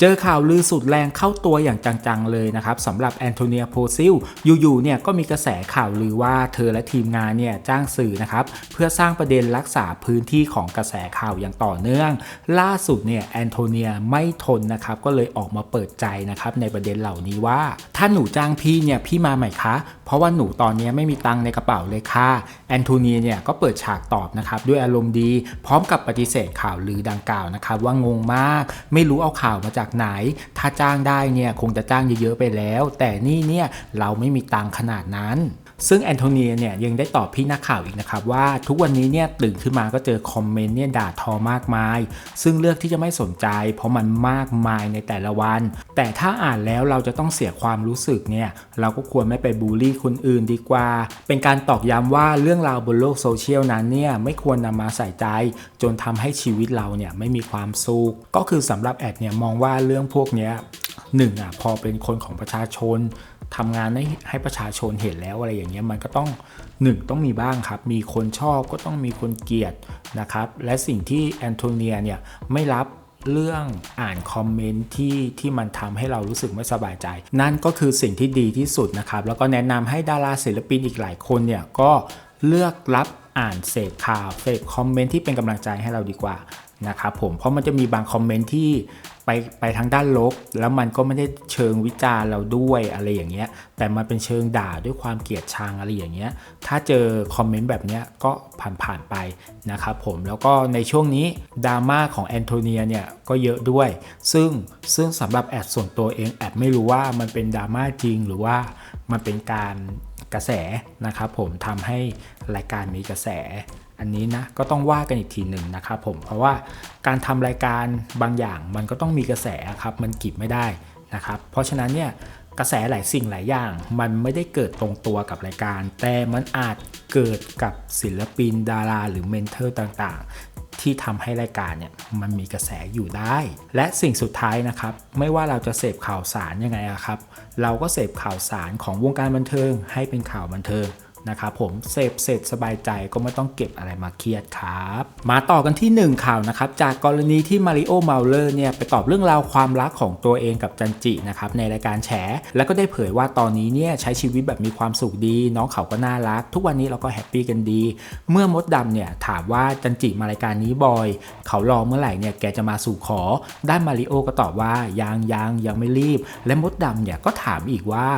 เจอข่าวลือสุดแรงเข้าตัวอย่างจังๆเลยนะครับสำหรับแอนโทเนียโพซิลอยู่ๆเนี่ยก็มีกระแสข่าวลือว่าเธอและทีมงานเนี่ยจ้างสื่อนะครับเพื่อสร้างประเด็นรักษาพื้นที่ของกระแสข่าวอย่างต่อเนื่อง ล่าสุดเนี่ยแอนโทเนียไม่ทนนะครับก็เลยออกมาเปิดใจนะครับในประเด็นเหล่านี้ว่า ถ้าหนูจ้างพี่เนี่ยพี่มาไหมคะเพราะว่าหนูตอนนี้ไม่มีตังในกระเป๋าเลยค่ะ แอนโทเนียเนี่ยก็เปิดฉากตอบนะครับด้วยอารมณ์ดีพร้อมกับปฏิเสธข่าวลือดังกล่าวนะครับว่างงมาก ไม่รู้เอาข่าวมาจากไหน ถ้าจ้างได้เนี่ยคงจะจ้างเยอะๆไปแล้ว แต่นี่เนี่ยเราไม่มีตังขนาดนั้น ซึ่งแอนโทเนียเนี่ยยังได้ตอบพี่นักข่าวอีกนะครับว่าทุกวันนี้เนี่ยตื่นขึ้นมาก็เจอคอมเมนต์เนี่ยด่าทอมากมาย ซึ่งเลือกที่จะไม่สนใจ เพราะมันมากมายในแต่ละวัน แต่ถ้าอ่านแล้วเราจะต้องเสียความรู้สึกเนี่ยเราก็ควรไม่ไปบูลลี่คนอื่นดีกว่า เป็นการตอกย้ำว่าเรื่องราวบนโลกโซเชียลนั้นเนี่ยไม่ควรนำมาใส่ใจ จนทำให้ชีวิตเราเนี่ยไม่มีความสุขก็คือสำหรับแอดเนี่ยมองว่าเรื่องพวกเนี้ย หนึ่งอะพอเป็นคนของประชาชนทำงานให้ให้ประชาชนเห็นแล้วอะไรอย่างเงี้ยมันก็ต้องหนึ่งต้องมีบ้างครับ มีคนชอบก็ต้องมีคนเกลียดนะครับ และสิ่งที่แอนโทเนียเนี่ยไม่รับเรื่องอ่านคอมเมนต์ที่ที่มันทำให้เรารู้สึกไม่สบายใจ นั่นก็คือสิ่งที่ดีที่สุดนะครับ แล้วก็แนะนำให้ดาราศิลปินอีกหลายคนเนี่ยก็เลือกรับอ่านเสพข่าวเสพคอมเมนต์ที่เป็นกำลังใจให้เราดีกว่านะครับผมเพราะมันจะมีบางคอมเมนต์ที่ ไปไปทางด้านลบ แล้วมันก็ไม่ได้เชิงวิจารเราด้วยอะไรอย่างเงี้ย แต่มันเป็นเชิงด่าด้วยความเกลียดชังอะไรอย่างเงี้ย ถ้าเจอคอมเมนต์แบบเนี้ยก็ผ่านๆไปนะครับผม แล้วก็ในช่วงนี้ดราม่าของแอนโทเนียเนี่ยก็เยอะด้วย ซึ่งซึ่งสำหรับแอดส่วนตัวเองแอดไม่รู้ว่ามันเป็นดราม่าจริงหรือว่ามันเป็นการกระแสนะครับผมทำให้รายการมีกระแส อันนี้นะก็ต้องว่ากันอีกทีหนึ่งนะครับผมเพราะว่าการทำรายการบางอย่างมันก็ต้องมีกระแสครับมันกีบไม่ได้นะครับเพราะฉะนั้นเนี่ยกระแสหลายสิ่งหลายอย่าง มันไม่ได้เกิดตรงตัวกับรายการ แต่มันอาจเกิดกับศิลปินดารา หรือเมนเทอร์ต่างๆ ที่ทำให้รายการเนี่ยมันมีกระแสอยู่ได้ และสิ่งสุดท้ายนะครับ ไม่ว่าเราจะเสพข่าวสารยังไงครับ เราก็เสพข่าวสารของวงการบันเทิงให้เป็นข่าวบันเทิง นะครับผมเสพเสร็จสบายใจก็ไม่ต้องเก็บอะไรมาเครียดครับ มาต่อกันที่ 1 ข่าวนะครับ จากกรณีที่มาริโอเมาเลอร์เนี่ยไปตอบเรื่องราวความรักของตัวเองกับจันจินะครับในรายการแฉ แล้วก็ได้เผยว่าตอนนี้เนี่ยใช้ชีวิตแบบมีความสุขดี น้องเขาก็น่ารัก ทุกวันนี้เราก็แฮปปี้กันดี เมื่อมดดำเนี่ยถามว่าจันจิมารายการนี้บ่อย เขารอเมื่อไหร่เนี่ยแกจะมาสู่ขอ ด้านมาริโอก็ตอบว่ายังยังยังไม่รีบ และมดดำเนี่ยก็ถามอีกว่า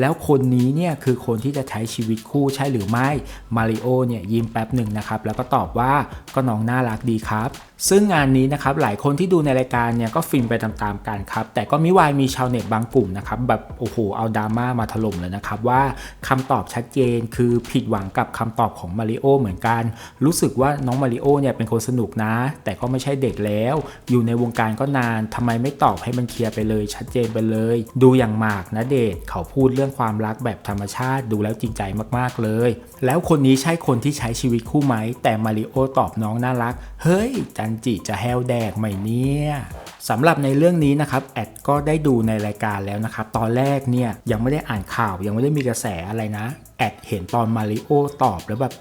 แล้วคนนี้เนี่ยคือคนที่จะใช้ชีวิตคู่ใช่หรือไม่มาริโอเนี่ยยิ้มแป๊บหนึ่งนะครับแล้วก็ตอบว่าก็น้องน่ารักดีครับซึ่งงานนี้นะครับหลายคนที่ดูในรายการเนี่ยก็ฟินไปตามๆกันครับแต่ก็มิวายมีชาวเน็ตบางกลุ่มนะครับแบบโอ้โหเอาดราม่ามาถล่มเลยนะครับว่าคำตอบชัดเจนคือผิดหวังกับคำตอบของมาริโอเหมือนกัน รู้สึกว่าน้องมาริโอเนี่ยเป็นคนสนุกนะ แต่ก็ไม่ใช่เด็กแล้ว อยู่ในวงการก็นานทำไมไม่ตอบให้มันเคลียร์ไปเลย ชัดเจนไปเลย ดูอย่างหมากนะเดชเขาพูดเรื่องความรักแบบธรรมชาติดูแล้วจริงใจมากๆเลย แล้วคนนี้ใช่คนที่ใช้ชีวิตคู่ไหม แต่มาริโอตอบน้องน่ารัก เฮ้ย จันจิจะแฮวแดกไหมเนี่ยสำหรับในเรื่องนี้นะครับแอดก็ได้ดูในรายการแล้วนะครับ ตอนแรกเนี่ยยังไม่ได้อ่านข่าวยังไม่ได้มีกระแสอะไรนะ แอดเห็นตอนมาริโอตอบแล้วแบบ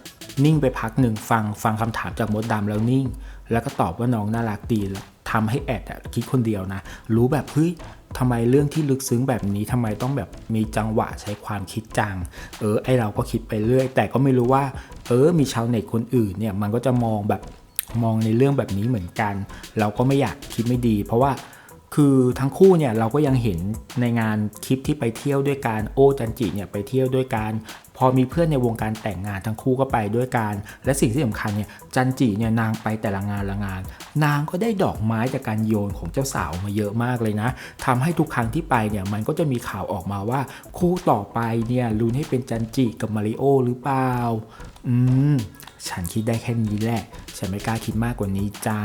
นิ่งไปพักหนึ่งฟังฟังคำถามจากมดดำแล้วนิ่ง แล้วก็ตอบว่าน้องน่ารักดีแล้ว ทำให้แอดอะคิดคนเดียวนะ รู้แบบเฮ้ยทำไมเรื่องที่ลึกซึ้งแบบนี้ทำไมต้องแบบมีจังหวะใช้ความคิดจัง เออ ไอเราก็คิดไปเรื่อย แต่ก็ไม่รู้ว่า เออ มีชาวเน็ตคนอื่นเนี่ย มันก็จะมองแบบมองในเรื่องแบบนี้เหมือนกัน เราก็ไม่อยากคิดไม่ดี เพราะว่า คือทั้งคู่เนี่ยเราก็ยังเห็นในงานคลิปที่ไปเที่ยวด้วยกันโอจันจิเนี่ยไปเที่ยวด้วยกันพอมีเพื่อนในวงการแต่งงานทั้งคู่ก็ไปด้วยกัน และสิ่งที่สำคัญเนี่ยจันจิเนี่ยนางไปแต่ละงานละงาน นางก็ได้ดอกไม้จากการโยนของเจ้าสาวมาเยอะมากเลยนะทำให้ทุกครั้งที่ไปเนี่ยมันก็จะมีข่าวออกมาว่า คู่ต่อไปเนี่ยลุ้นให้เป็นจันจิกับมาริโอหรือเปล่า อืม ฉันคิดได้แค่นี้แหละ ฉันไม่กล้าคิดมากกว่านี้จ้า